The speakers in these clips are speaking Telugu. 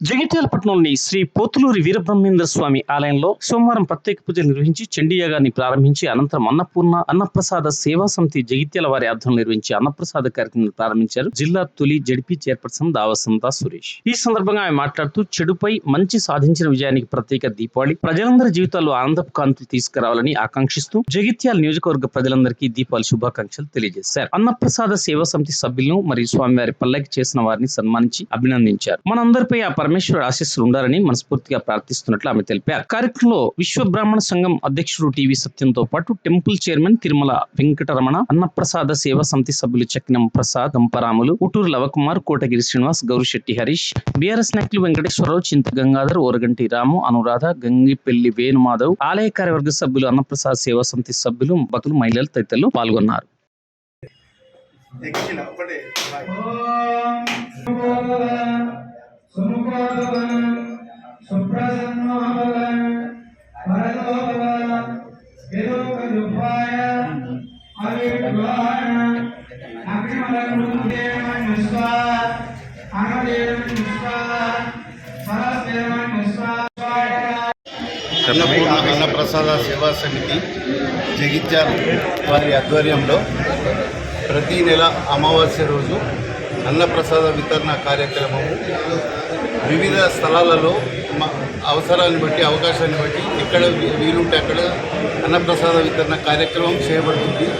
జగిత్యాల పట్టణంలోని శ్రీ పోతులూరి వీరబ్రహ్మేంద్ర స్వామి ఆలయంలో సోమవారం ప్రత్యేక పూజలు నిర్వహించి చండీయాగాన్ని ప్రారంభించి అనంతరం అన్నపూర్ణ అన్నప్రసాద సేవా సమితి జగిత్యాల వారి ఆధ్వర్యంలో నిర్వహించి అన్నప్రసాద కార్యక్రమం ప్రారంభించారు జిల్లా తొలి జడిపి చైర్పర్సన్ దావసంత సురేష్. ఈ సందర్భంగా ఆమె మాట్లాడుతూ చెడుపై మంచి సాధించిన విజయానికి ప్రత్యేక దీపావళి ప్రజలందరి జీవితాల్లో ఆనందపు కాంతులు తీసుకురావాలని ఆకాంక్షిస్తూ జగిత్యాల నియోజకవర్గ ప్రజలందరికీ దీపావళి శుభాకాంక్షలు తెలియజేశారు. అన్నప్రసాద సేవా సమితి సభ్యులను మరియు స్వామివారి పల్లకి చేసిన వారిని సన్మానించి అభినందించారు. మనందరిపై ఆ పరమేశ్వరుడు ఆశీస్సులు ఉండాలని మనస్ఫూర్తిగా ప్రార్థిస్తున్నట్లు ఆమె తెలిపారు. కార్యక్రమంలో విశ్వ బ్రాహ్మణ సంఘం అధ్యక్షుడు టివి సత్యంతో పాటు టెంపుల్ చైర్మన్ తిరుమల వెంకటరమణ అన్నప్రసాద సేవా సమితి సభ్యులు చక్నం ప్రసాద్ గంపరాములు ఉటూరు లవకుమార్ కోటగిరి శ్రీనివాస్ గౌరిశెట్టి హరీష్ బీఆర్ఎస్ నాయకులు వెంకటేశ్వరరావు చింత గంగాధర్ ఓరగంటి రాము అనురాధ గంగిపెల్లి వేణుమాధవ్ ఆలయ కార్యవర్గ సభ్యులు అన్నప్రసాద్ సేవా సమితి సభ్యులు భక్తులు మహిళలు తదితరులు పాల్గొన్నారు. ఎక్కిన అన్నపూర్ణ అన్నప్రసాద సేవా సమితి జగిత్యాల వారి ఆధ్వర్యంలో ప్రతి నెల అమావాస్య రోజు అన్నప్రసాద వితరణ కార్యక్రమము. వివిధ స్థలాలలో మ- అవసరాన్ని బట్టి అవకాశాన్ని బట్టి ఎక్కడ వీలుంటే అక్కడ అన్నప్రసాద వితరణ కార్యక్రమం చేయబడుతుంది.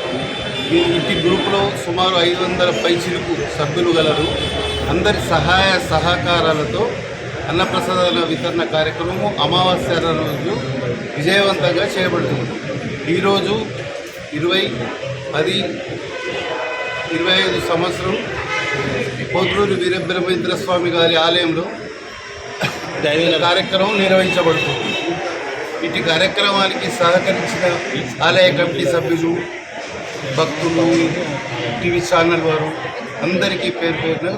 ఇంటి గ్రూపులో సుమారు ఐదు వందల పైచిలుకు సభ్యులు గలరు. అందరి సహాయ సహకారాలతో అన్నప్రసాదాల వితరణ కార్యక్రమము అమావాస్య రోజు విజయవంతంగా చేయబడుతుంది. ఈరోజు ఇరవై పది ఇరవై ఐదు సంవత్సరం పోతులూరి వీరబ్రహ్మేంద్ర స్వామి గారి ఆలయంలో కార్యక్రమం నిర్వహించబడుతుంది. ఇటు కార్యక్రమానికి సహకరించిన ఆలయ కమిటీ సభ్యులు భక్తులు టీవీ ఛానల్ వారు అందరికీ పేరు పేరున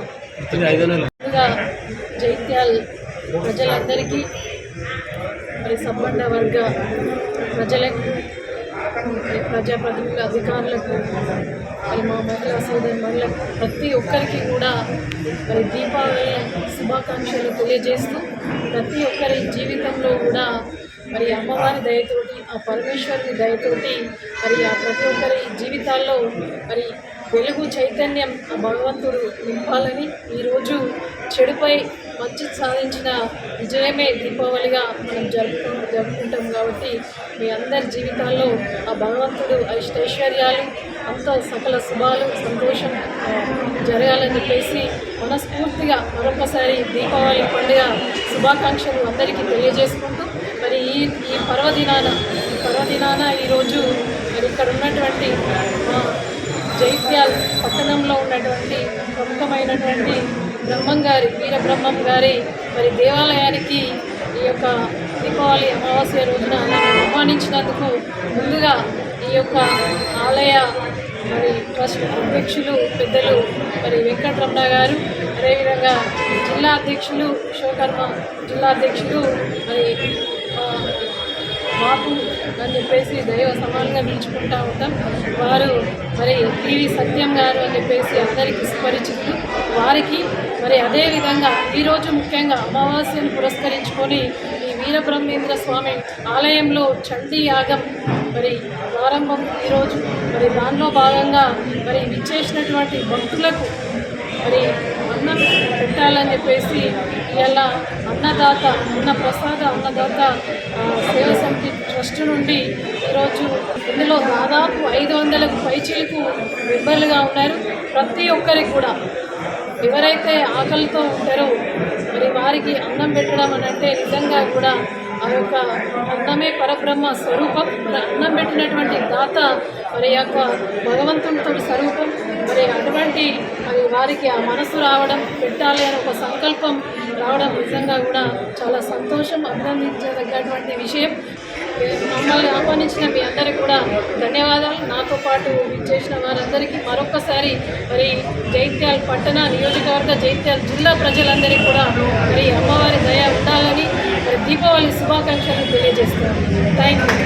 జైత్యాల్ ప్రజలందరికీ మరి సంబంధ వర్గ ప్రజలకు ప్రజాప్రతినిధుల అధికారులకు మరి మా మహిళా సోదరి మహిళలకు ప్రతి ఒక్కరికి కూడా మరి దీపావళి శుభాకాంక్షలు తెలియజేస్తూ ప్రతి ఒక్కరి జీవితంలో కూడా మరి అమ్మవారి దయతోటి ఆ పరమేశ్వరుని దయతోటి మరి ఆ ప్రతి ఒక్కరి జీవితాల్లో మరి వెలుగు చైతన్యం ఆ భగవంతుడు నింపాలని ఈరోజు చెడుపై మంచి సాధించిన విజయమే దీపావళిగా మనం జరుపుకు జరుపుకుంటాం కాబట్టి మీ అందరి జీవితాల్లో ఆ భగవంతుడు అష్టైశ్వర్యాలు అంత సకల శుభాలు సంతోషం జరగాలని చెప్పేసి మనస్ఫూర్తిగా మరొకసారి దీపావళి పండుగ శుభాకాంక్షలు అందరికీ తెలియజేసుకుంటూ మరి ఈ ఈ పర్వదినాన ఈ పర్వదినాన ఈరోజు మరి ఇక్కడ ఉన్నటువంటి మా జైత్యాల్ పట్టణంలో ఉన్నటువంటి ప్రముఖమైనటువంటి బ్రహ్మం గారి వీర బ్రహ్మం గారి మరి దేవాలయానికి ఈ యొక్క దీపావళి అమావాస్య రోజున ఆహ్వానించినందుకు ముందుగా ఈ యొక్క ఆలయ మరి ట్రస్ట్ అధ్యక్షులు పెద్దలు మరి వెంకటరమణ గారు అదేవిధంగా జిల్లా అధ్యక్షులు విశ్వకర్మ జిల్లా అధ్యక్షులు మరి మాపు మాకు అని చెప్పేసి దైవ సమానంగా పిలుచుకుంటా ఉంటాం. వారు మరి టీవీ సత్యం గారు అని చెప్పేసి అందరికీ సుపరిచితులు. వారికి మరి అదేవిధంగా ఈరోజు ముఖ్యంగా అమావాస్యను పురస్కరించుకొని ఈ వీరబ్రహ్మేంద్ర స్వామి ఆలయంలో చండీ యాగం మరి ప్రారంభం ఈరోజు. మరి దానిలో భాగంగా మరి విచ్చేసినటువంటి భక్తులకు మరి అన్నం పెట్టాలని చెప్పేసి ఇలా అన్నదాత అన్న ప్రసాద అన్నదాత సేవ సమితి ట్రస్ట్ నుండి ఈరోజు ఇందులో దాదాపు ఐదు వందలకు పైచీలకు మెంబర్లుగా ఉన్నారు. ప్రతి ఒక్కరికి కూడా ఎవరైతే ఆకలితో ఉంటారో మరి వారికి అన్నం పెట్టడం అని అంటే నిజంగా కూడా ఆ యొక్క అన్నమే పరబ్రహ్మ స్వరూపం. మరి అన్నం పెట్టినటువంటి దాత మరి యొక్క భగవంతునితో స్వరూపం. మరి అటువంటి మరి వారికి ఆ మనసు రావడం పెట్టాలి అనే ఒక సంకల్పం రావడం నిజంగా కూడా చాలా సంతోషం అభినందించదగ్గటువంటి విషయం. మమ్మల్ని ఆహ్వానించిన మీ అందరికీ కూడా ధన్యవాదాలు. నాతో పాటు చేసిన వారందరికీ మరొక్కసారి మరి జైత్యాల పట్టణ నియోజకవర్గ జైత్యాల జిల్లా ప్రజలందరికీ కూడా మరి అమ్మవారి దయ ఉండాలని మరి దీపావళి శుభాకాంక్షలు తెలియజేస్తున్నాను. Thank you